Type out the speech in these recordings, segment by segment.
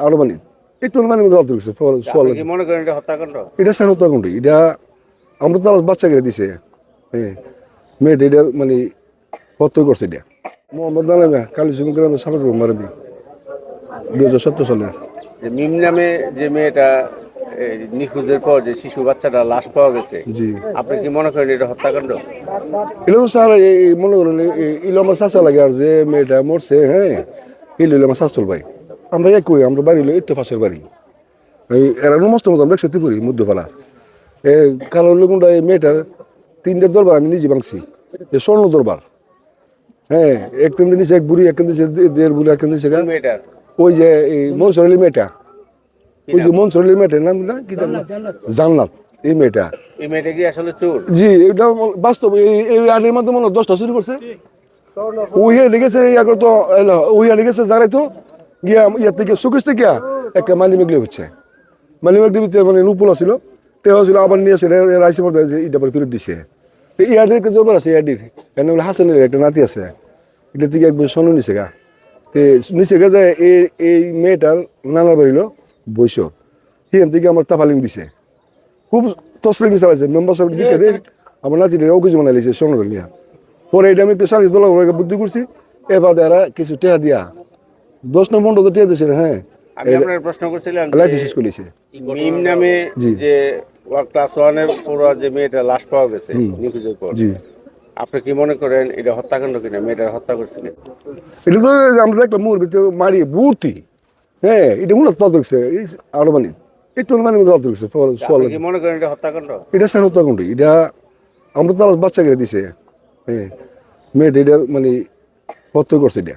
আরও মানে একটু মানে মধ্যে অর্ধ গেছে মনে করেন এটা হত্যাকাণ্ড? এটা স্যার হত্যা কোনটি এটা আমরা তো বাচ্চা করে দিছে। হ্যাঁ। মেয়েটা এটা মানে হত্যা করছে এটা। মোহাম্মদ নালামে কালী সুমি গ্রামে সাবেক মারবি। দুই হাজার সতেরো সালে। মিম নামে যে মেয়েটা এই, নিখোঁজের পর যে শিশু বাচ্চাটা লাশ পাওয়া গেছে জি। আপনি কি মনে করেন এটা হত্যাকাণ্ড? এটা স্যার এই এই মনে করেন ইলো আমার লাগে আর যে মেয়েটা মরছে হ্যাঁ। ইলো আমার শাস্তল ভাই আমরা একই আমরা বাড়ি হলো একটু পাশের বাড়ি। এরা মস্ত মতো আমরা একসাথে করি মধ্যপাড়া। এ কালো লোকটা এই মেয়েটার তিনটে দরবার আমি নিজে ভাঙছি এ স্বর্ণ দরবার। হ্যাঁ এক কেন্দ্রে নিচে এক বুড়ি এক কেন্দ্রে দেড় বুড়ি এক কেন্দ্রে ওই যে এই মনসরলি মেয়েটা। ওই যে মনসরলি মেয়েটার নাম না কি জান্নাত এই মেয়েটা। এই মেয়েটা কি আসলে চোর? জি এটা বাস্তব এই এই মাধ্যমে দশটা চুরি করছে। ওই তো ওই তো গিয়া ইয়ার থেকে সুকেশ থেকে একটা মালি মেঘলে হচ্ছে। মালি মেঘলি মানে রূপলা ছিল তেও ছিল আবার নিয়ে আসে রাইসে পড়তে এটা আবার ফেরত দিছে। আছে, ইয়াদির। কেন বলে হাসানের একটা নাতি আছে। এটা থেকে একবার নিছে গা। তে নিচে গা যায় এই এই মেয়েটার নানা বাড়িল বৈশ সেখান থেকে আমার তাফালিং দিছে। খুব তসলিং চালাইছে, মেম্বার সাহেব দিকে দে আমার নাতি কিছু বানাই লিছে নিয়া। পরে এটা আমি একটু সালিশ দল বুদ্ধি করছি, এবার এরা কিছু টেহা দিয়া দশ নম্বর তো টেহা দিয়েছে হ্যাঁ। আমি আপনার প্রশ্ন করছিলাম শেষ করেছে মিম নামে যে ক্লাস ওয়ানের পড়ুয়া যে মেয়েটা লাশ পাওয়া গেছে নিখোঁজের পর। আপনি কি মনে করেন এটা হত্যাকাণ্ড কিনা? মেয়েটার হত্যা করছে এটা তো আমরা একটা মুর ভিতরে মারি ভর্তি। হ্যাঁ এটা উন্নত পাত দেখছে আরও মানে একটু মানে দেখছে ফল কি মনে করেন এটা হত্যাকাণ্ড? এটা স্যার হত্যা কোনটি এটা আমরা তো বাচ্চা করে দিছে। হ্যাঁ মেয়েটা এটা মানে হত্যা করছে এটা।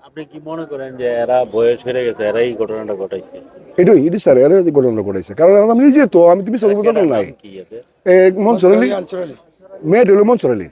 আপনি কি মনে করেন যে এরা বয়স হয়ে গেছে এরা এই ঘটনাটা ঘটাইছে? এটাই এটি স্যার এরা ঘটনাটা ঘটাইছে। কারণ আমি নিজে তো আমি তুমি সব নাই। মন চলালি মেয়ে ডেলো মন চলালি